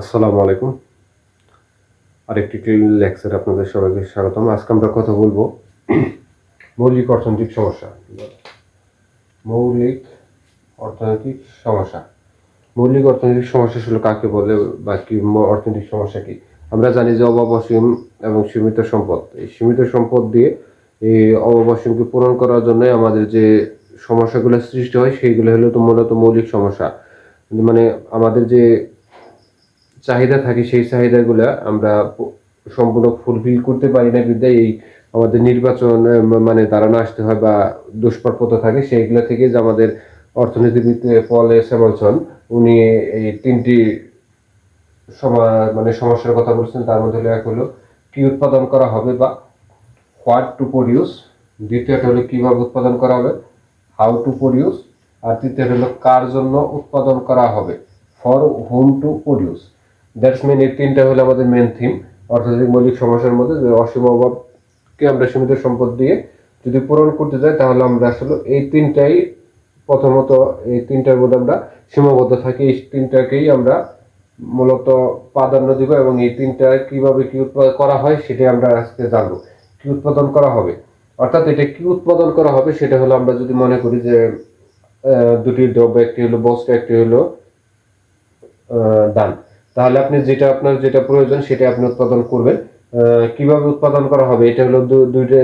আসসালামু আলাইকুম। আরেকটি ক্লিনিক লেকচারে আপনাদের সবাইকে স্বাগতম। আজকে আমরা কথা বলব মৌলিক অর্থনৈতিক সমস্যা। মৌলিক অর্থনৈতিক সমস্যা। মৌলিক অর্থনৈতিক সমস্যা আসলে কাকে বলে বা কি অর্থনৈতিক সমস্যা কি? আমরা জানি যে অভাব, অসীম এবং সীমিত সম্পদ। এই সীমিত সম্পদ দিয়ে এই অভাব, অসীমকে পূরণ করার জন্য আমাদের যে সমস্যাগুলো সৃষ্টি হয়, সেইগুলো হলো তো মূলত মৌলিক সমস্যা। মানে আমাদের যে চাহিদা থাকে, সেই চাহিদাগুলো আমরা সম্পূর্ণ ফুলফিল করতে পারি না বিদ্যায় এই আমাদের নির্বাচন মানে দাঁড়ানো আসতে হয় বা দুষ্প্রাপ্যতা থাকে, সেইগুলো থেকে যে আমাদের অর্থনীতিবিদ পল এস এমলসন উনি এই তিনটি সমা মানে সমস্যার কথা বলছেন, তার মধ্যে এক হলো, কি উৎপাদন করা হবে বা হোয়াট টু প্রডিউস, দ্বিতীয়টা হলো কীভাবে উৎপাদন করা হবে, হাউ টু প্রডিউস, আর তৃতীয়টা হলো কার জন্য উৎপাদন করা হবে, for home to produce. That's main এই তিনটা হলো আমাদের মেন থিম অর্থনৈতিক মৌলিক সমস্যার মধ্যে অসীম অভাবকে আমরা সীমিত সম্পদ দিয়ে যদি পূরণ করতে যাই তাহলে আমরা আসলে এই তিনটাই প্রথমত, এই তিনটার মধ্যে আমরা সীমাবদ্ধ থাকি। এই তিনটাকেই আমরা মূলত প্রাধান্য দিব এবং এই তিনটা কীভাবে কি উৎপাদন করা হয় সেটা আমরা আজকে জানব। কি উৎপাদন করা হবে? অর্থাৎ এটা কি উৎপাদন করা হবে সেটা হলো আমরা যদি মনে করি যে দুটি দ্রব্য, একটি হলো বস্ত্র একটি হলো দান তাহলে আপনি যেটা আপনার যেটা প্রয়োজন সেটা আপনি উৎপাদন করবেন। কীভাবে উৎপাদন করা হবে? এটা হলো দুইটা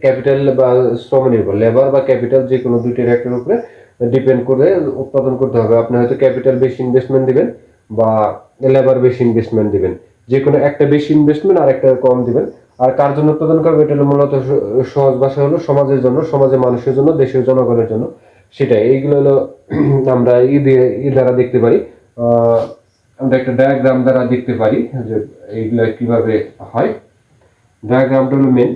ক্যাপিটাল বা শ্রম নির্ভর। লেবার বা ক্যাপিটাল যে কোনো দুইটার একটার উপরে ডিপেন্ড করে উৎপাদন করতে হবে। আপনি হয়তো ক্যাপিটাল বেশি ইনভেস্টমেন্ট দিবেন বা লেবার বেশি ইনভেস্টমেন্ট দিবেন। যে কোনো একটা বেশি ইনভেস্টমেন্ট আর একটা কম দিবেন। আর কার জন্য উৎপাদন করবে? এটা হলো মূলত সহজ ভাষা হলো সমাজের জন্য, সমাজের মানুষের জন্য, দেশের জনগণের জন্য। সেটাই। এইগুলো হলো আমরা ই দিয়ে ই দ্বারা দেখতে পারি। আমরা একটা ডায়াগ্রাম দ্বারা দেখতে পারি যে এইগুলো কীভাবে হয়। ডায়াগ্রামটা হলো মেন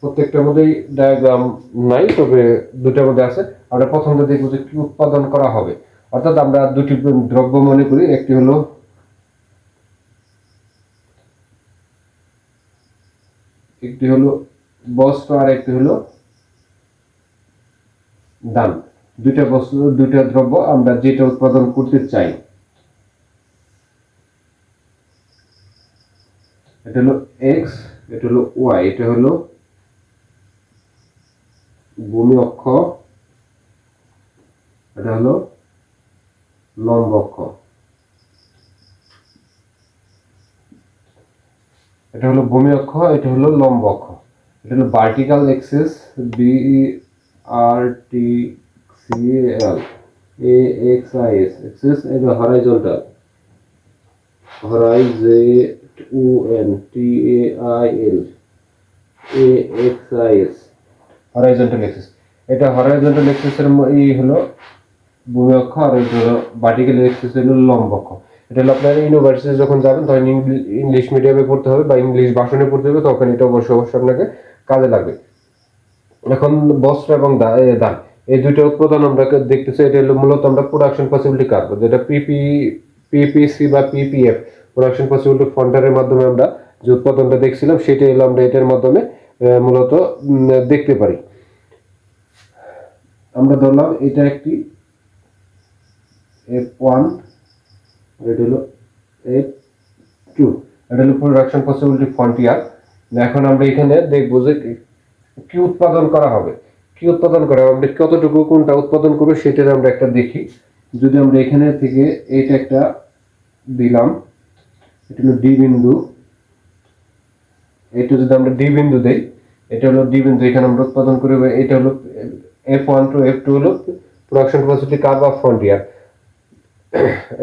প্রত্যেকটার মধ্যেই ডায়াগ্রাম নাই, তবে দুটার মধ্যে আছে। আমরা প্রথমটা দেখব যে কি উৎপাদন করা হবে। অর্থাৎ আমরা দুটি দ্রব্য মনে করি, একটি হলো একটি হলো বস্ত্র আর একটি হলো দান। দুইটা বস্তু দুইটা দ্রব্য আমরা যেটা উৎপাদন করতে চাই। এটা হলো এক্স এটা হলো ওয়াই এটা হলো ভূমি অক্ষ, এটা হলো লম্ব অক্ষ। এটা হলো ভূমি অক্ষ, এটা হলো লম্ব অক্ষ। এটা হলো vertical axis B R T C L A X I S axis এটা horizontal. horizon U N T A I L. A X I S. Horizontal axis. এটা এর ম- এই হলো ভূমি অক্ষ আর ভার্টিক্যাল অ্যাক্সিস হলো লম্ব অক্ষ। এটা হলো আপনার ইউনিভার্সিটি যখন যাবেন, তখন ইংলিশ মিডিয়ামে পড়তে হবে বা ইংলিশ ভাষণে পড়তে হবে, তখন এটা অবশ্যই অবশ্যই আপনাকে কাজে লাগবে। এখন বস্ত্র এবং দান এই দুইটা উৎপাদন আমরা দেখতেছি, এটা হলো মূলত আমরা প্রোডাকশন পসিবিলিটি কার্ভ যেটা পিপি পিপিসি বা পিপিএফ প্রোডাকশন পসিবিলিটি ফন্ডারের মাধ্যমে আমরা যে উৎপাদনটা দেখছিলাম, সেটা হলো আমরা এটার মাধ্যমে মূলত দেখতে পারি। আমরা ধরলাম এটা একটি এফ ওয়ান এটা হলো এফ টু এটা হলো প্রোডাকশন পসিবিলিটি ফ্রন্টিয়ার এখন আমরা এখানে দেখব যে কি উৎপাদন করা হবে। কি উৎপাদন করা হবে? আমরা কতটুকু, কোনটা উৎপাদন করব সেটার আমরা একটা দেখি। যদি আমরা এখানে থেকে এইটা একটা দিলাম এটা হলো ডি বিন্দু। এটা যদি আমরা ডি বিন্দু দেই, এটা হলো ডি বিন্দু, এখানে আমরা উৎপাদন করি এটা হলো F one to F two হলো production facility curve of frontier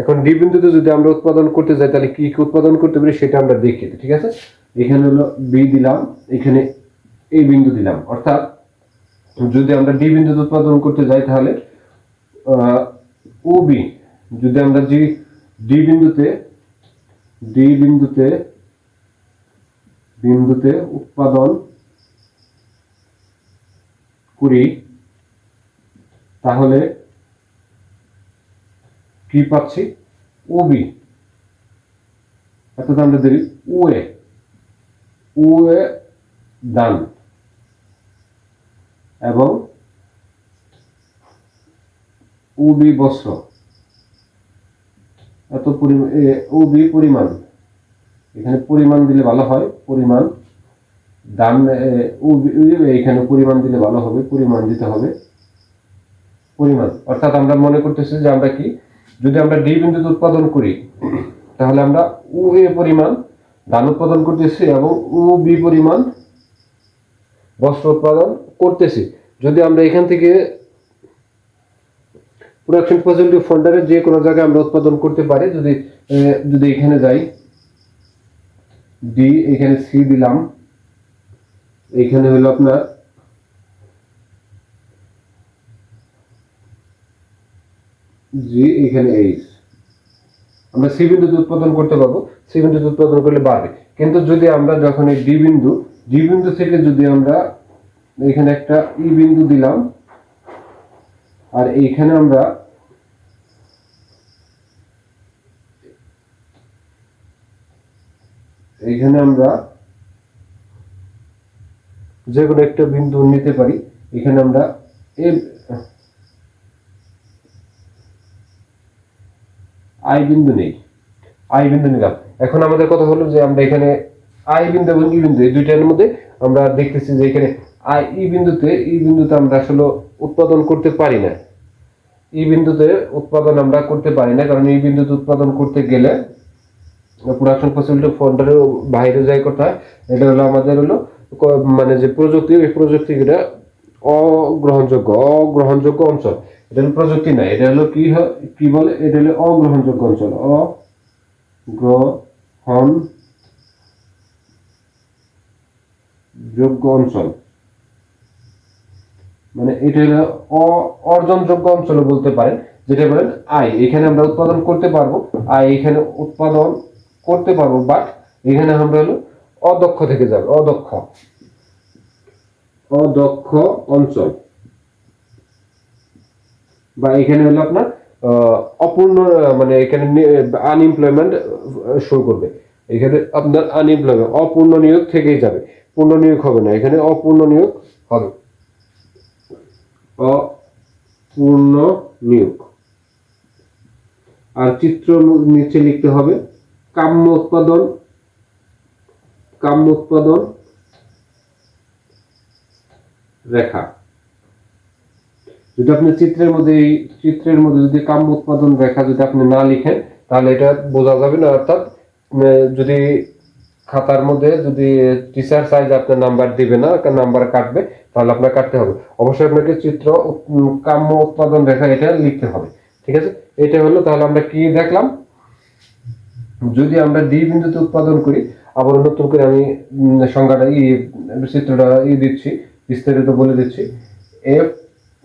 এখন ডি বিন্দুতে যদি আমরা উৎপাদন করতে যাই, তাহলে কি কি উৎপাদন করতে পারি সেটা আমরা দেখি ঠিক আছে? এখানে হলো বি দিলাম, এখানে এই বিন্দু দিলাম। অর্থাৎ যদি আমরা ডি বিন্দুতে উৎপাদন করতে যাই, তাহলে ও বি যদি আমরা জি ডি বিন্দুতে ডি বিন্দুতে বিন্দুতে উৎপাদন করি, তাহলে কি পাচ্ছি? ওবি অর্থাৎ আমরা ধরি উয়ে উয়ে দান এবং উবি বস্ত্র। এত পরিমাণ ও বি পরিমাণ। এখানে পরিমাণ দিলে ভালো হয়, পরিমাণ। দাম এখানে পরিমাণ দিলে ভালো হবে, পরিমাণ দিতে হবে। পরিমাণ। অর্থাৎ আমরা মনে করতেছি যে আমরা কি, যদি আমরা ডি বিন্দুতে উৎপাদন করি, তাহলে আমরা উ এ পরিমাণ ধান উৎপাদন করতেছি এবং উ বি পরিমাণ বস্ত্র উৎপাদন করতেছি। যদি আমরা এখান থেকে প্রোডাকশন ফ্যাসিলিটি ফোল্ডারে যে কোনো জায়গায় আমরা উৎপাদন করতে পারি। যদি যদি এখানে যাই ডি এখানে সি দিলাম। এখানে হলো আপনার জি এখানে এইচ আমরা সি বিন্দুতে উৎপাদন করতে পারব। সি বিন্দুতে উৎপাদন করলে বাড়বে। কিন্তু যদি আমরা যখন এই ডি বিন্দু ডি বিন্দু থেকে যদি আমরা এখানে একটা ই বিন্দু দিলাম, আর এইখানে আমরা এইখানে আমরা যে কোনো একটা বিন্দু নিতে পারি। এখানে আমরা এ আই বিন্দু নেই। আই বিন্দু নিলাম। এখন আমাদের কথা হলো যে আমরা এখানে আই বিন্দু এবং ই বিন্দু, এই দুইটার মধ্যে আমরা দেখতেছি যে এখানে আই, ই বিন্দুতে ই বিন্দুতে আমরা আসলে উৎপাদন করতে পারি না। ই বিন্দুতে উৎপাদন আমরা করতে পারি না, কারণ এই বিন্দুতে উৎপাদন করতে গেলে প্রোডাকশন ফ্যাসিলিটি ফন্ডারের বাইরে যাই কথা এটা হলো আমাদের হলো মানে যে প্রযুক্তি ওই প্রযুক্তিটা অগ্রহণযোগ্য অগ্রহণযোগ্য অঞ্চল এটা হলো প্রযুক্তি না, এটা হলো কি কি বলে? এটা হলো অগ্রহণযোগ্য অঞ্চল অগ্রহণ যোগ্য অঞ্চল মানে এটা হলো অর্জনযোগ্য অঞ্চল বলতে পারেন, যেটা বলেন আয়। এখানে আমরা উৎপাদন করতে পারব, আয় এখানে উৎপাদন করতে পারব বাট এখানে আমরা হলো অদক্ষ থেকে যাবে, অদক্ষ। অদক্ষ অঞ্চল। বা এখানে হলো আপনার অপূর্ণ মানে এখানে আনএমপ্লয়মেন্ট শো করবে। এখানে আপনার আনএমপ্লয়মেন্ট অপূর্ণ নিয়োগ থেকেই যাবে। পূর্ণ নিয়োগ হবে না, এখানে অপূর্ণ নিয়োগ হবে। অপূর্ণ নিয়োগ। আর চিত্র নিচে লিখতে হবে কাম্য উৎপাদন কাম্য উৎপাদন, রেখা। যদি আপনি চিত্রের মধ্যে এই চিত্রের মধ্যে যদি কাম্য উৎপাদন রেখা যদি আপনি না লিখেন, তাহলে এটা বোঝা যাবে না, অর্থাৎ যদি খাতার মধ্যে যদি টিচার সাইজ আপনার নাম্বার দিবে না নাম্বার কাটবে, তাহলে আপনার কাটতে হবে। অবশ্যই আপনাকে চিত্র কাম্য উৎপাদন রেখা এটা লিখতে হবে। ঠিক আছে? এটা হলো, তাহলে আমরা কি দেখলাম? যদি আমরা ডি বিন্দুতে উৎপাদন করি, আবার নতুন করে আমি সংজ্ঞাটা ই চিত্রটা ই দিচ্ছি, বিস্তারিত বলে দিচ্ছি। এফ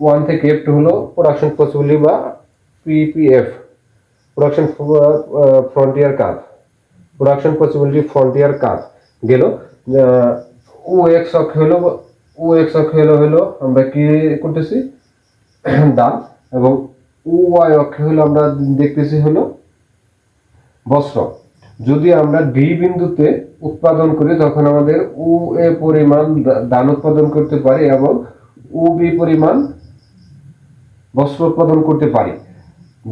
ওয়ান থেকে এফ টু হলো প্রোডাকশন পসিবিলিটি বা পিপিএফ প্রোডাকশন ফ্রন্টিয়ার কাজ। প্রোডাকশন পসিবিলিটি ফ্রন্টিয়ার কাজ। গেল ও এক্স অক্ষ হলো ও এক্স অক্ষ হলো হলো, আমরা কি করতেছি? দাম। এবং ও ওয়াই অক্ষ হলো আমরা দেখতেছি হলো বস্ত্র। যদি আমরা ডি বিন্দুতে উৎপাদন করি, তখন আমাদের উ এ পরিমাণ দা- ধান উৎপাদন করতে পারি এবং উ বি পরিমাণ বস্ত্র উৎপাদন করতে পারি।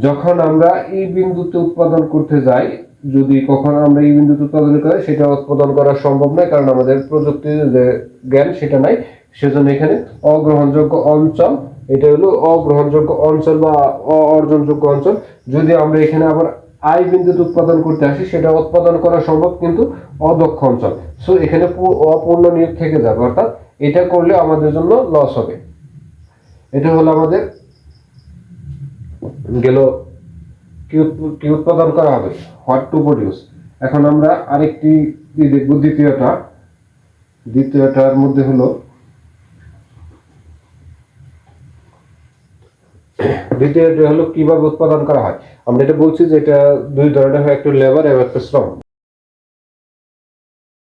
যখন আমরা এই বিন্দুতে উৎপাদন করতে যাই, যদি কখনো আমরা এই বিন্দুতে উৎপাদন করি, সেটা উৎপাদন করা সম্ভব নয়, কারণ আমাদের প্রযুক্তির যে জ্ঞান, সেটা নাই। সেজন্য এখানে অগ্রহণযোগ্য অঞ্চল, এটা হলো অগ্রহণযোগ্য অঞ্চল বা অ- অর্জনযোগ্য অঞ্চল। যদি আমরা এখানে আবার আই বিন্দুতে উৎপাদন করতে আসি, সেটা উৎপাদন করা সম্ভব কিন্তু অদক্ষ অঞ্চল। সো এখানে অপূর্ণ নিয়োগ থেকে যাবে, অর্থাৎ এটা করলে আমাদের জন্য লস হবে। এটা হলো আমাদের গেল কি উৎপাদন করা হবে? হোয়াট টু প্রডিউস এখন আমরা আরেকটি দেখব, দ্বিতীয়টা। দ্বিতীয়টার মধ্যে হলো দ্বিতীয়টা হলো কীভাবে উৎপাদন করা হয়। আমরা এটা বলছি যে এটা দুই ধরনের হয়, একটা লেবার এবং একটা শ্রম।